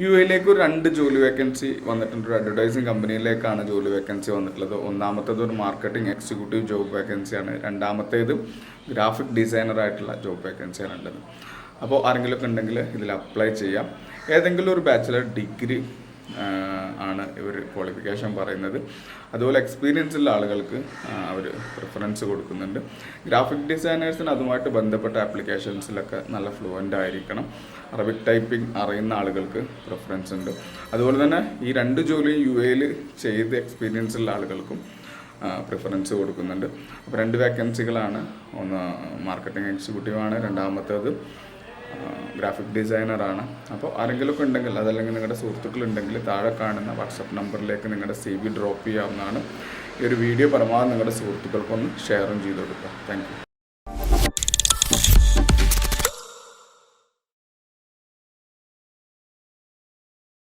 U എയിലേക്ക് ഒരു രണ്ട് ജോലി വേക്കൻസി വന്നിട്ടുണ്ട്. ഒരു അഡ്വർടൈസിങ് കമ്പനിയിലേക്കാണ് ജോലി വേക്കൻസി വന്നിട്ടുള്ളത്. ഒന്നാമത്തേത് ഒരു മാർക്കറ്റിംഗ് എക്സിക്യൂട്ടീവ് ജോബ് വേക്കൻസിയാണ് രണ്ടാമത്തേത് ഗ്രാഫിക് ഡിസൈനർ ആയിട്ടുള്ള ജോബ് വേക്കൻസിയാണ് ഉള്ളത്. അപ്പോൾ ആരെങ്കിലുമൊക്കെ ഉണ്ടെങ്കിൽ ഇതിൽ അപ്ലൈ ചെയ്യാം. ഏതെങ്കിലും ഒരു ബാച്ചിലർ ഡിഗ്രി ആണ് ഇവർ ക്വാളിഫിക്കേഷൻ പറയുന്നത്. അതുപോലെ എക്സ്പീരിയൻസ് ഉള്ള ആളുകൾക്ക് അവർ പ്രിഫറൻസ് കൊടുക്കുന്നുണ്ട്. ഗ്രാഫിക് ഡിസൈനേഴ്സിന് അതുമായിട്ട് ബന്ധപ്പെട്ട ആപ്ലിക്കേഷൻസിലൊക്കെ നല്ല ഫ്ലുവന്റ് ആയിരിക്കണം. അറബിക് ടൈപ്പിംഗ് അറിയുന്ന ആളുകൾക്ക് പ്രിഫറൻസ് ഉണ്ട്. അതുപോലെ തന്നെ ഈ രണ്ട് ജോലിയും യു എയിൽ ചെയ്ത് എക്സ്പീരിയൻസ് ഉള്ള ആളുകൾക്കും പ്രിഫറൻസ് കൊടുക്കുന്നുണ്ട്. അപ്പോൾ രണ്ട് വേക്കൻസികളാണ് ഒന്ന് മാർക്കറ്റിംഗ് എക്സിക്യൂട്ടീവാണ് രണ്ടാമത്തേത് ഗ്രാഫിക് ഡിസൈനറാണ് അപ്പോൾ ആരെങ്കിലുമൊക്കെ ഉണ്ടെങ്കിൽ അതല്ലെങ്കിൽ നിങ്ങളുടെ സുഹൃത്തുക്കളുണ്ടെങ്കിൽ താഴെ കാണുന്ന വാട്സപ്പ് നമ്പറിലേക്ക് നിങ്ങളുടെ സി വി ഡ്രോപ്പ് ചെയ്യാവുന്നതാണ്. ഈ ഒരു വീഡിയോ പരമാവധി നിങ്ങളുടെ സുഹൃത്തുക്കൾക്കൊന്ന് ഷെയറും ചെയ്ത് കൊടുക്കുക. താങ്ക്